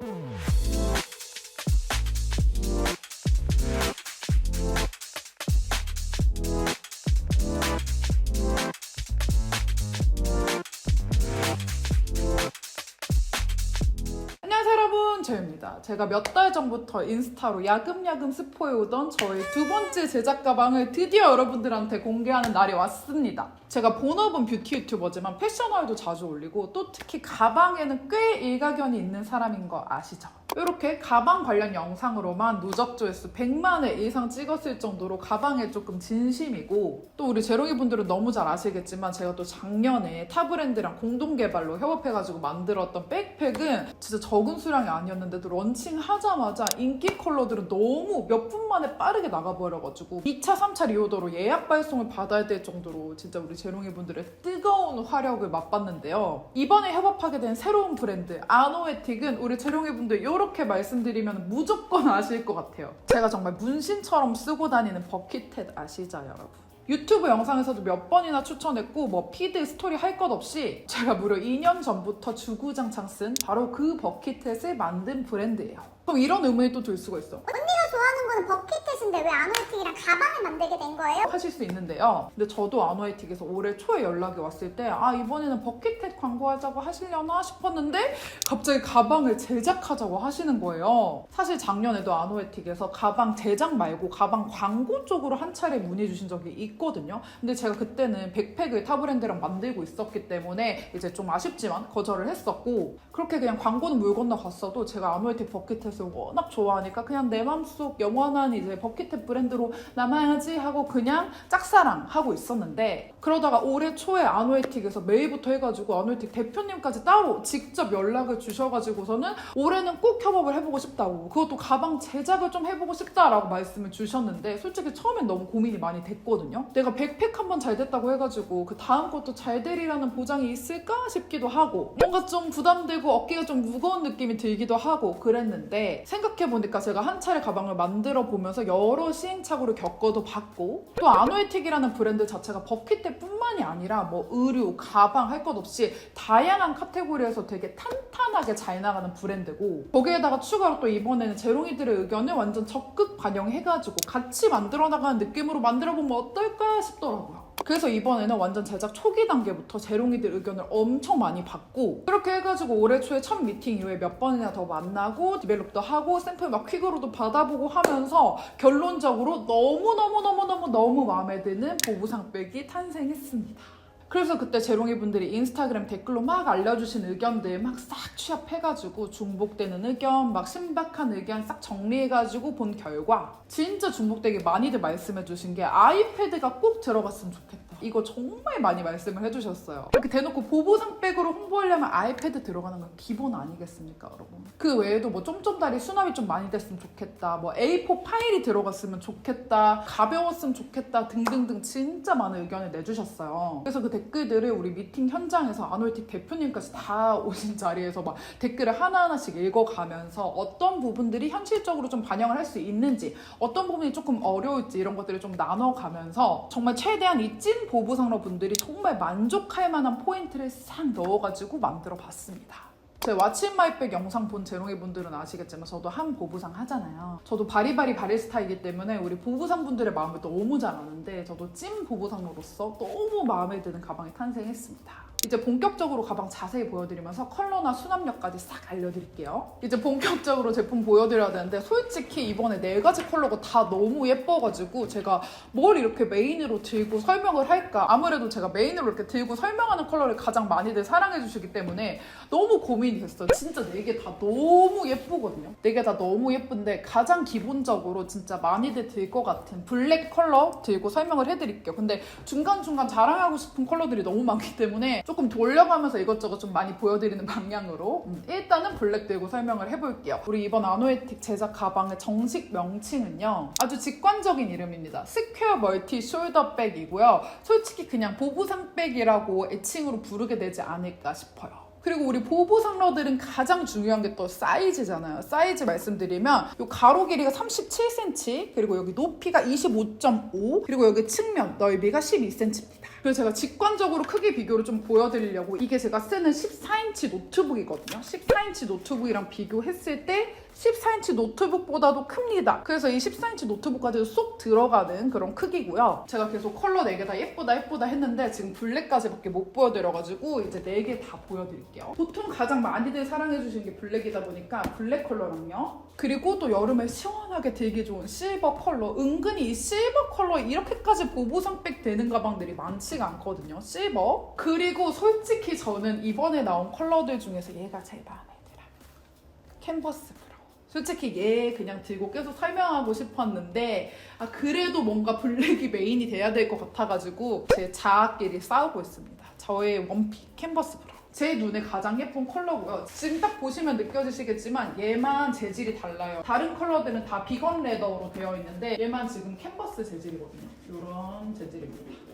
Ooh. 제가 몇 달 전부터 인스타로 야금야금 스포해오던 저의 두 번째 제작 가방을 드디어 여러분들한테 공개하는 날이 왔습니다 제가 본업은 뷰티 유튜버지만 패션화에도 자주 올리고 또 특히 가방에는 꽤 일가견이 있는 사람인 거 아시죠? 이렇게 가방 관련 영상으로만 누적 조회수 100만 회 이상 찍었을 정도로 가방에 조금 진심이고 또 우리 제롱이 분들은 너무 잘 아시겠지만 제가 또 작년에 타 브랜드랑 공동 개발로 협업해가지고 만들었던 백팩은 진짜 적은 수량이 아니었는데도 런칭하자마자 인기 컬러들은 너무 몇 분 만에 빠르게 나가버려가지고 2차, 3차 리오더로 예약 발송을 받아야 될 정도로 진짜 우리 제롱이 분들의 뜨거운 화력을 맛봤는데요. 이번에 협업하게 된 새로운 브랜드 아노에틱은 우리 제롱이 분들 이렇게 말씀드리면 무조건 아실 것 같아요. 제가 정말 문신처럼 쓰고 다니는 버킷햇 아시죠, 여러분? 유튜브 영상에서도 몇 번이나 추천했고 뭐 피드 스토리 할 것 없이 제가 무려 2년 전부터 주구장창 쓴 바로 그 버킷햇을 만든 브랜드예요. 그럼 이런 의문이 또 들 수가 있어. 언니가 좋아하는 거는 버킷햇인데 왜 아노이틱이랑 가방을 만들게 된 거예요? 하실 수 있는데요. 근데 저도 아노에틱에서 올해 초에 연락이 왔을 때 아 이번에는 버킷햇 광고하자고 하시려나 싶었는데 갑자기 가방을 제작하자고 하시는 거예요. 사실 작년에도 아노에틱에서 가방 제작 말고 가방 광고 쪽으로 한 차례 문의 주신 적이 있거든요. 근데 제가 그때는 백팩을 타 브랜드랑 만들고 있었기 때문에 이제 좀 아쉽지만 거절을 했었고 그렇게 그냥 광고는 물 건너 갔어도 제가 아노에틱 버킷햇 을 워낙 좋아하니까 그냥 내 맘속 영원한 이제 버킷햇 브랜드로 남아야지 하고 그냥 짝사랑 하고 있었는데 그러다가 올해 초에 아노에틱에서 메일부터 해가지고 아노에틱 대표님까지 따로 직접 연락을 주셔가지고서는 올해는 꼭 협업을 해보고 싶다고 그것도 가방 제작을 좀 해보고 싶다라고 말씀을 주셨는데 솔직히 처음엔 너무 고민이 많이 됐거든요. 내가 백팩 한 번 잘 됐다고 해가지고 그 다음 것도 잘 되리라는 보장이 있을까 싶기도 하고 뭔가 좀 부담되고 어깨가 좀 무거운 느낌이 들기도 하고 그랬는데 생각해보니까 제가 한 차례 가방을 만들어 보면서 여러 시행착오를 겪어도 봤고 또 아노에틱이라는 브랜드 자체가 버킷햇뿐만이 아니라 뭐 의류, 가방 할 것 없이 다양한 카테고리에서 되게 탄탄하게 잘 나가는 브랜드고 거기에다가 추가로 또 이번에는 제롱이들의 의견을 완전 적극 반영해가지고 같이 만들어 나가는 느낌으로 만들어 보면 어떨까 싶더라고요. 그래서 이번에는 완전 제작 초기 단계부터 제롱이들 의견을 엄청 많이 받고 그렇게 해가지고 올해 초에 첫 미팅 이후에 몇 번이나 더 만나고 디벨롭도 하고 샘플 막 퀵으로도 받아보고 하면서 결론적으로 너무너무너무너무 너무 마음에 드는 보부상백이 탄생했습니다. 그래서 그때 제롱이 분들이 인스타그램 댓글로 막 알려주신 의견들 막 싹 취합해가지고 중복되는 의견, 막 신박한 의견 싹 정리해가지고 본 결과 진짜 중복되게 많이들 말씀해주신 게 아이패드가 꼭 들어갔으면 좋겠다. 이거 정말 많이 말씀을 해주셨어요. 이렇게 대놓고 보보상백으로 홍보하려면 아이패드 들어가는 건 기본 아니겠습니까, 여러분? 그 외에도 뭐 쫌쫌다리 수납이 좀 많이 됐으면 좋겠다. 뭐 A4 파일이 들어갔으면 좋겠다. 가벼웠으면 좋겠다. 등등등 진짜 많은 의견을 내주셨어요. 그래서 그 댓글들을 우리 미팅 현장에서 아놀틱 대표님까지 다 오신 자리에서 막 댓글을 하나하나씩 읽어가면서 어떤 부분들이 현실적으로 좀 반영을 할 수 있는지 어떤 부분이 조금 어려울지 이런 것들을 좀 나눠가면서 정말 최대한 이찐 보부상러 분들이 정말 만족할 만한 포인트를 싹 넣어가지고 만들어 봤습니다. 제 왓츠 마이백 영상 본 제롱이 분들은 아시겠지만 저도 한 보부상 하잖아요. 저도 바리바리 바리스타이기 때문에 우리 보부상 분들의 마음을 너무 잘 아는데 저도 찐 보부상으로서 너무 마음에 드는 가방이 탄생했습니다. 이제 본격적으로 가방 자세히 보여드리면서 컬러나 수납력까지 싹 알려드릴게요. 이제 본격적으로 제품 보여드려야 되는데 솔직히 이번에 네 가지 컬러가 다 너무 예뻐가지고 제가 뭘 이렇게 메인으로 들고 설명을 할까 아무래도 제가 메인으로 이렇게 들고 설명하는 컬러를 가장 많이들 사랑해 주시기 때문에 너무 고민이 됐어요. 진짜 네 개 다 너무 예쁘거든요. 네 개 다 너무 예쁜데 가장 기본적으로 진짜 많이들 들 것 같은 블랙 컬러 들고 설명을 해드릴게요. 근데 중간중간 자랑하고 싶은 컬러들이 너무 많기 때문에 조금 돌려가면서 이것저것 좀 많이 보여드리는 방향으로 음, 일단은 블랙 들고 설명을 해볼게요. 우리 이번 아노에틱 제작 가방의 정식 명칭은요. 아주 직관적인 이름입니다. 스퀘어 멀티 숄더 백이고요. 솔직히 그냥 보부상 백이라고 애칭으로 부르게 되지 않을까 싶어요. 그리고 우리 보부상러들은 가장 중요한 게 또 사이즈잖아요. 사이즈 말씀드리면 이 가로 길이가 37cm, 그리고 여기 높이가 25.5, 그리고 여기 측면 넓이가 12cm입니다. 그래서 제가 직관적으로 크기 비교를 좀 보여드리려고 이게 제가 쓰는 14인치 노트북이거든요. 14인치 노트북이랑 비교했을 때 14인치 노트북보다도 큽니다. 그래서 이 14인치 노트북까지도 쏙 들어가는 그런 크기고요. 제가 계속 컬러 4개 다 예쁘다 예쁘다 했는데 지금 블랙까지밖에 못 보여드려가지고 이제 4개 다 보여드릴게요. 보통 가장 많이들 사랑해주시는 게 블랙이다 보니까 블랙 컬러랑요. 그리고 또 여름에 시원하게 들기 좋은 실버 컬러. 은근히 이 실버 컬러 이렇게까지 보보상백 되는 가방들이 많지가 않거든요. 실버. 그리고 솔직히 저는 이번에 나온 컬러들 중에서 얘가 제일 마음에 들어요. 캔버스. 솔직히 얘 그냥 들고 계속 설명하고 싶었는데 아 그래도 뭔가 블랙이 메인이 돼야 될 것 같아가지고 제 자아끼리 싸우고 있습니다. 저의 원픽 캔버스 브라운. 제 눈에 가장 예쁜 컬러고요. 지금 딱 보시면 느껴지시겠지만 얘만 재질이 달라요. 다른 컬러들은 다 비건 레더로 되어 있는데 얘만 지금 캔버스 재질이거든요. 이런 재질입니다.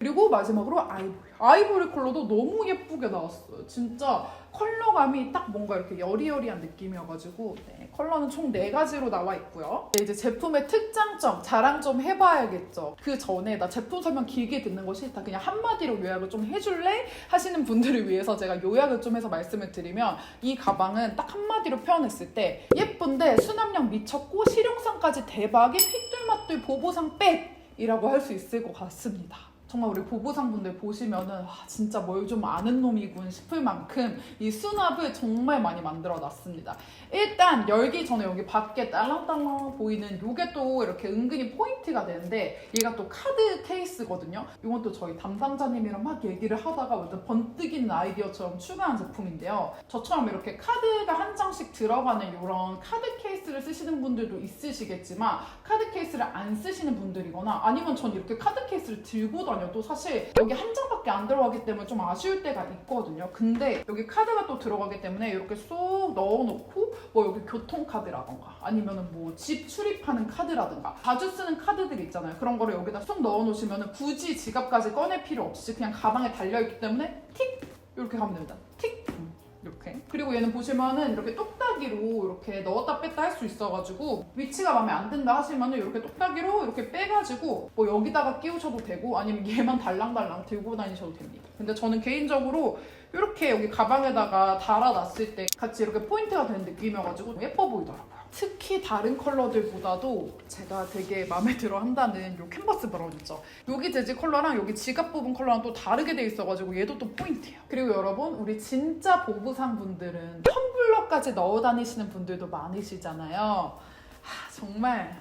그리고 마지막으로 아이보리. 아이보리 컬러도 너무 예쁘게 나왔어요. 진짜 컬러감이 딱 뭔가 이렇게 여리여리한 느낌이어가지고 네, 컬러는 총 4가지로 나와 있고요. 네, 이제 제품의 특장점, 자랑 좀 해봐야겠죠. 그 전에 나 제품 설명 길게 듣는 거 싫다. 그냥 한마디로 요약을 좀 해줄래? 하시는 분들을 위해서 제가 요약을 좀 해서 말씀을 드리면 이 가방은 딱 한마디로 표현했을 때 예쁜데 수납력 미쳤고 실용성까지 대박인 핏돌맛돌 보보상 백 이라고 할 수 있을 것 같습니다. 정말 우리 보부상 분들 보시면은 와 진짜 뭘 좀 아는 놈이군 싶을 만큼 이 수납을 정말 많이 만들어 놨습니다. 일단 열기 전에 여기 밖에 딸랑딸랑 보이는 요게 또 이렇게 은근히 포인트가 되는데 얘가 또 카드 케이스거든요. 이건 또 저희 담당자님이랑 막 얘기를 하다가 완전 번뜩이는 아이디어처럼 추가한 제품인데요. 저처럼 이렇게 카드가 한 장씩 들어가는 이런 카드 케이스를 쓰시는 분들도 있으시겠지만 카드 케이스를 안 쓰시는 분들이거나 아니면 전 이렇게 카드 케이스를 들고 다 녀도 사실 여기 한 장밖에 안 들어가기 때문에 좀 아쉬울 때가 있거든요. 근데 여기 카드가 또 들어가기 때문에 이렇게 쏙 넣어놓고 뭐 여기 교통카드라던가 아니면은 뭐 집 출입하는 카드라든가 자주 쓰는 카드들 있잖아요. 그런 거를 여기다 쏙 넣어놓으시면은 굳이 지갑까지 꺼낼 필요 없이 그냥 가방에 달려있기 때문에 틱 이렇게 가면 됩니다. 틱 음, 이렇게 그리고 얘는 보시면은 이렇게 똑딱 이로 이렇게 넣었다 뺐다 할 수 있어가지고 위치가 마음에 안 든다 하시면은 이렇게 똑딱이로 이렇게 빼가지고 뭐 여기다가 끼우셔도 되고 아니면 얘만 달랑달랑 들고 다니셔도 됩니다. 근데 저는 개인적으로 이렇게 여기 가방에다가 달아놨을 때 같이 이렇게 포인트가 되는 느낌이어가지고 예뻐 보이더라고요. 특히 다른 컬러들보다도 제가 되게 마음에 들어 한다는 요 캔버스 브라운 있죠. 여기 재질 컬러랑 여기 지갑 부분 컬러랑 또 다르게 돼 있어가지고 얘도 또 포인트예요. 그리고 여러분 우리 진짜 보부상 분들은 텀 블러까지 넣어 다니시는 분들도 많으시잖아요. 하, 정말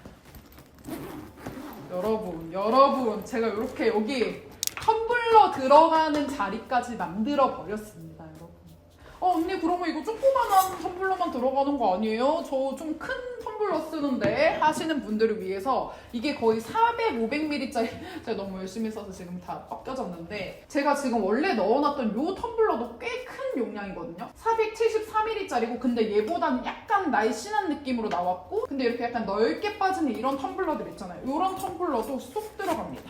여러분 여러분 제가 이렇게 여기 텀블러 들어가는 자리까지 만들어 버렸습니다. 어 언니 그러면 이거 조그만한 텀블러만 들어가는 거 아니에요? 저 좀 큰 텀블러 쓰는데 하시는 분들을 위해서 이게 거의 400, 500ml짜리 제가 너무 열심히 써서 지금 다 꺾여졌는데 제가 지금 원래 넣어놨던 요 텀블러도 꽤 큰 용량이거든요. 473ml짜리고 근데 얘보다는 약간 날씬한 느낌으로 나왔고 근데 이렇게 약간 넓게 빠지는 이런 텀블러들 있잖아요. 이런 텀블러도 쏙 들어갑니다.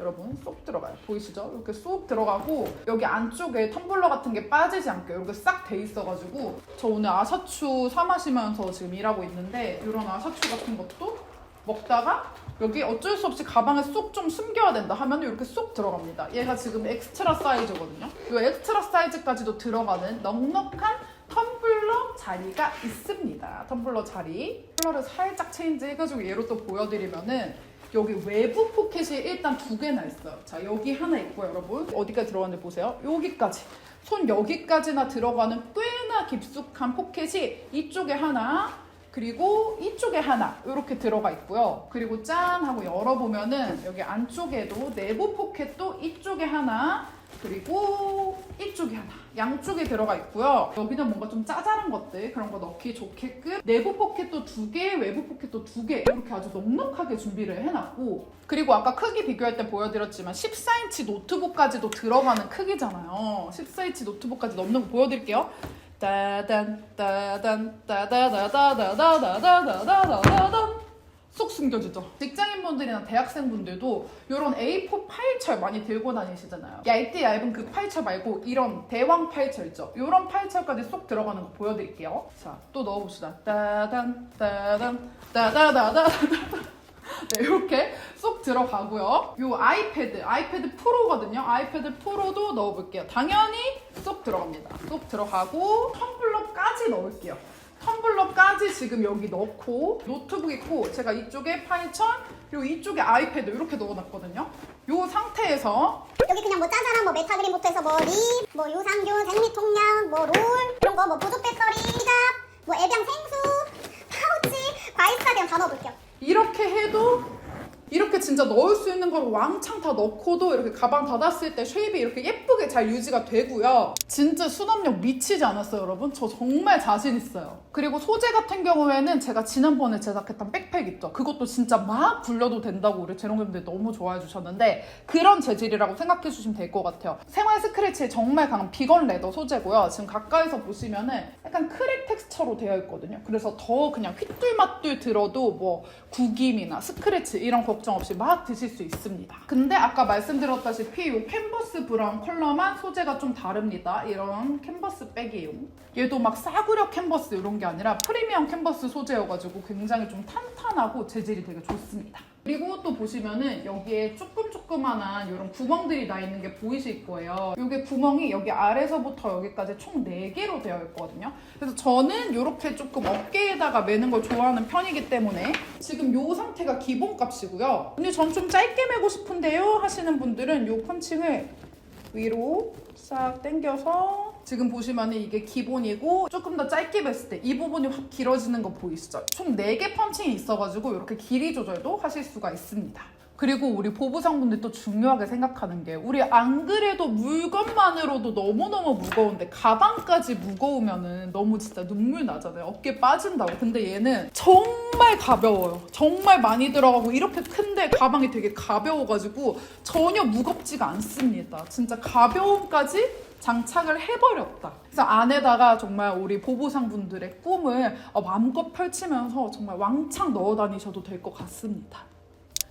여러분 쏙 들어가요. 보이시죠? 이렇게 쏙 들어가고 여기 안쪽에 텀블러 같은 게 빠지지 않게 이렇게 싹 돼 있어가지고 저 오늘 아사추 사 마시면서 지금 일하고 있는데 이런 아사추 같은 것도 먹다가 여기 어쩔 수 없이 가방에 쏙 좀 숨겨야 된다 하면 이렇게 쏙 들어갑니다. 얘가 지금 엑스트라 사이즈거든요. 이 엑스트라 사이즈까지도 들어가는 넉넉한 텀블러 자리가 있습니다. 텀블러 자리. 컬러를 살짝 체인지 해가지고 얘로 또 보여드리면은 여기 외부 포켓이 일단 두 개나 있어요. 자, 여기 하나 있고 여러분. 어디까지 들어가는지 보세요. 여기까지. 손 여기까지나 들어가는 꽤나 깊숙한 포켓이 이쪽에 하나, 그리고 이쪽에 하나 이렇게 들어가 있고요. 그리고 짠 하고 열어보면은 여기 안쪽에도 내부 포켓도 이쪽에 하나, 그리고 이쪽에 하나 양쪽에 들어가 있고요. 여기는 뭔가 좀 짜잘한 것들 그런 거 넣기 좋게끔 내부 포켓도 두 개, 외부 포켓도 두 개 이렇게 아주 넉넉하게 준비를 해놨고 그리고 아까 크기 비교할 때 보여드렸지만 14인치 노트북까지도 들어가는 크기잖아요. 14인치 노트북까지 넣는 거 보여드릴게요 따단 따단 따다다다다다다다다다다다단 쏙 숨겨지죠. 직장인분들이나 대학생분들도 이런 A4 파일철 많이 들고 다니시잖아요. 얇디 얇은 그 파일철 말고 이런 대왕 파일철 있죠. 이런 파일철까지 쏙 들어가는 거 보여드릴게요. 자, 또 넣어봅시다. 따단 따단 따다다다다 네, 이렇게 쏙 들어가고요. 요 아이패드, 아이패드 프로거든요. 아이패드 프로도 넣어볼게요. 당연히 쏙 들어갑니다. 쏙 들어가고 텀블러까지 넣을게요. 텀블러까지 지금 여기 넣고 노트북 있고 제가 이쪽에 파이천 그리고 이쪽에 아이패드 이렇게 넣어놨거든요. 요 상태에서 여기 그냥 뭐 짜잘한 뭐 메타그린부터 해서 뭐 립, 뭐 유산균, 생리통약, 뭐 롤, 이런 거, 뭐 보조 배터리, 시갑, 뭐 애병 생수, 파우치, 과일스타 그냥 다 넣어볼게요. 이렇게 해도 이렇게 진짜 넣을 수 있는 걸 왕창 다 넣고도 이렇게 가방 닫았을 때 쉐입이 이렇게 예쁘게 잘 유지가 되고요. 진짜 수납력 미치지 않았어요, 여러분? 저 정말 자신 있어요. 그리고 소재 같은 경우에는 제가 지난번에 제작했던 백팩 있죠. 그것도 진짜 막 굴려도 된다고 우리 재롱님들 너무 좋아해 주셨는데 그런 재질이라고 생각해 주시면 될 것 같아요. 생활 스크래치에 정말 강한 비건 레더 소재고요. 지금 가까이서 보시면은 약간 크랙 텍스처로 되어 있거든요. 그래서 더 그냥 휘뚤마뚤 들어도 뭐 구김이나 스크래치 이런 걱정 없이 막 드실 수 있습니다. 근데 아까 말씀드렸다시피 이 캔버스 브라운 컬러만 소재가 좀 다릅니다. 이런 캔버스 백이에요. 얘도 막 싸구려 캔버스 이런 게 아니라 프리미엄 캔버스 소재여가지고 굉장히 좀 탄탄하고 재질이 되게 좋습니다. 그리고 또 보시면은 여기에 조금 조그만한 이런 구멍들이 나 있는 게 보이실 거예요. 이게 구멍이 여기 아래서부터 여기까지 총 4개로 되어 있거든요. 그래서 저는 이렇게 조금 어깨에다가 매는 걸 좋아하는 편이기 때문에 지금 이 상태가 기본값이고요. 근데 전 좀 짧게 매고 싶은데요 하시는 분들은 이 펀칭을 위로 싹 당겨서 지금 보시면 이게 기본이고 조금 더 짧게 맸을 때 이 부분이 확 길어지는 거 보이시죠? 총 4개 펀칭이 있어가지고 이렇게 길이 조절도 하실 수가 있습니다. 그리고 우리 보부상분들 또 중요하게 생각하는 게 우리 안 그래도 물건만으로도 너무너무 무거운데 가방까지 무거우면은 너무 진짜 눈물 나잖아요. 어깨 빠진다고. 근데 얘는 정말 가벼워요. 정말 많이 들어가고 이렇게 큰데 가방이 되게 가벼워가지고 전혀 무겁지가 않습니다. 진짜 가벼움까지 장착을 해버렸다. 그래서 안에다가 정말 우리 보부상 분들의 꿈을 어, 마음껏 펼치면서 정말 왕창 넣어 다니셔도 될 것 같습니다.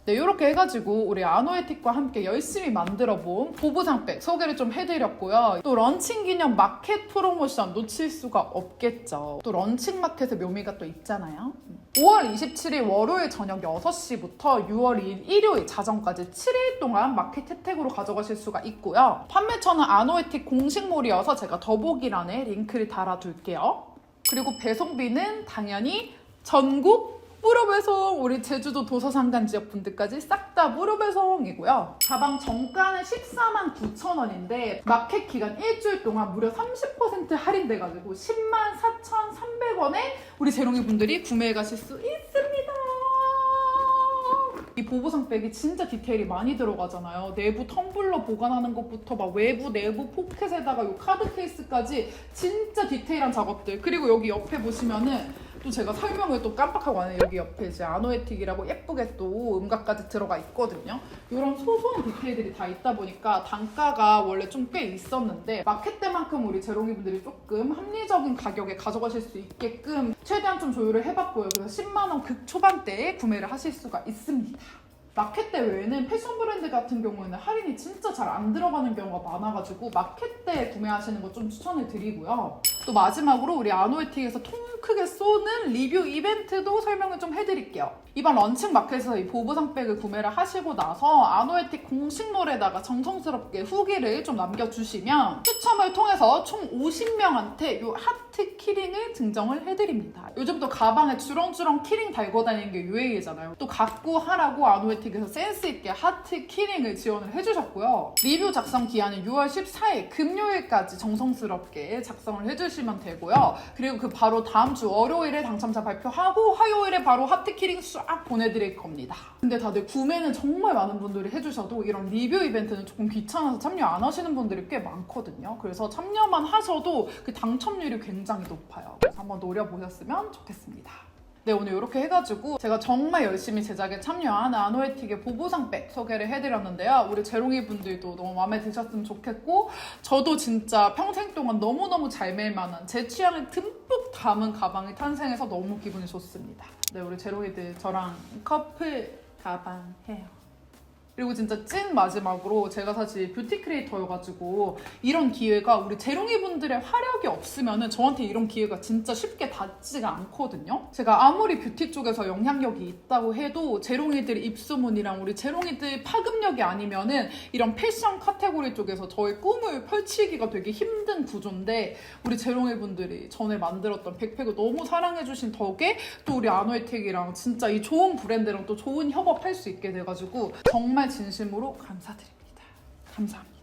네, 이렇게 해가지고 우리 아노에틱과 함께 열심히 만들어본 보부상백 소개를 좀 해드렸고요. 또 런칭 기념 마켓 프로모션 놓칠 수가 없겠죠. 또 런칭 마켓의 묘미가 또 있잖아요. 5월 27일 월요일 저녁 6시부터 6월 2일 일요일 자정까지 7일 동안 마켓 혜택으로 가져가실 수가 있고요. 판매처는 아노에틱 공식몰이어서 제가 더보기란에 링크를 달아둘게요. 그리고 배송비는 당연히 전국 무료 배송 우리 제주도 도서상간 지역 분들까지 싹 다 무료 배송이고요. 가방 정가는 14만 9천 원인데 마켓 기간 일주일 동안 무려 30% 할인돼가지고 10만 4,300원에 우리 재롱이 분들이 구매해 가실 수 있습니다. 이 보부상백이 진짜 디테일이 많이 들어가잖아요. 내부 텀블러 보관하는 것부터 막 외부 내부 포켓에다가 요 카드 케이스까지 진짜 디테일한 작업들. 그리고 여기 옆에 보시면은 또 제가 설명을 또 깜빡하고 안 해요. 여기 옆에 이제 아노에틱이라고 예쁘게 또 음각까지 들어가 있거든요. 이런 소소한 디테일들이 다 있다 보니까 단가가 원래 좀 꽤 있었는데 마켓 때만큼 우리 제롱이 분들이 조금 합리적인 가격에 가져가실 수 있게끔 최대한 좀 조율을 해봤고요. 그래서 10만 원 극초반대에 구매를 하실 수가 있습니다. 마켓 때 외에는 패션 브랜드 같은 경우에는 할인이 진짜 잘 안 들어가는 경우가 많아가지고 마켓 때 구매하시는 거 좀 추천을 드리고요. 또 마지막으로 우리 아노에틱에서 통 크게 쏘는 리뷰 이벤트도 설명을 좀 해드릴게요. 이번 런칭 마켓에서 이 보부상백을 구매를 하시고 나서 아노에틱 공식몰에다가 정성스럽게 후기를 좀 남겨주시면 추첨을 통해서 총 50명한테 이 하트 키링을 증정을 해드립니다. 요즘도 가방에 주렁주렁 키링 달고 다니는 게 유행이잖아요. 또 갖고 하라고 아노에틱에서 센스있게 하트 키링을 지원을 해주셨고요. 리뷰 작성 기한은 6월 14일 금요일까지 정성스럽게 작성을 해주 시면 되고요. 그리고 그 바로 다음 주 월요일에 당첨자 발표하고 화요일에 바로 하트 키링 싹 보내드릴 겁니다. 근데 다들 구매는 정말 많은 분들이 해주셔도 이런 리뷰 이벤트는 조금 귀찮아서 참여 안 하시는 분들이 꽤 많거든요. 그래서 참여만 하셔도 그 당첨률이 굉장히 높아요. 한번 노려보셨으면 좋겠습니다. 네, 오늘 이렇게 해가지고 제가 정말 열심히 제작에 참여한 아노에틱의 보부상백 소개를 해드렸는데요. 우리 재롱이 분들도 너무 마음에 드셨으면 좋겠고 저도 진짜 평생 동안 너무너무 잘 매일 만한 제 취향을 듬뿍 담은 가방이 탄생해서 너무 기분이 좋습니다. 네, 우리 재롱이들 저랑 커플 가방 해요. 그리고 진짜 찐 마지막으로 제가 사실 뷰티 크리에이터여가지고 이런 기회가 우리 재롱이 분들의 화력이 없으면은 저한테 이런 기회가 진짜 쉽게 닿지가 않거든요. 제가 아무리 뷰티 쪽에서 영향력이 있다고 해도 재롱이들 입소문이랑 우리 재롱이들 파급력이 아니면은 이런 패션 카테고리 쪽에서 저의 꿈을 펼치기가 되게 힘든 구조인데 우리 재롱이 분들이 전에 만들었던 백팩을 너무 사랑해주신 덕에 또 우리 아노에텍이랑 진짜 이 좋은 브랜드랑 또 좋은 협업할 수 있게 돼가지고 정말 진심으로 감사드립니다. 감사합니다.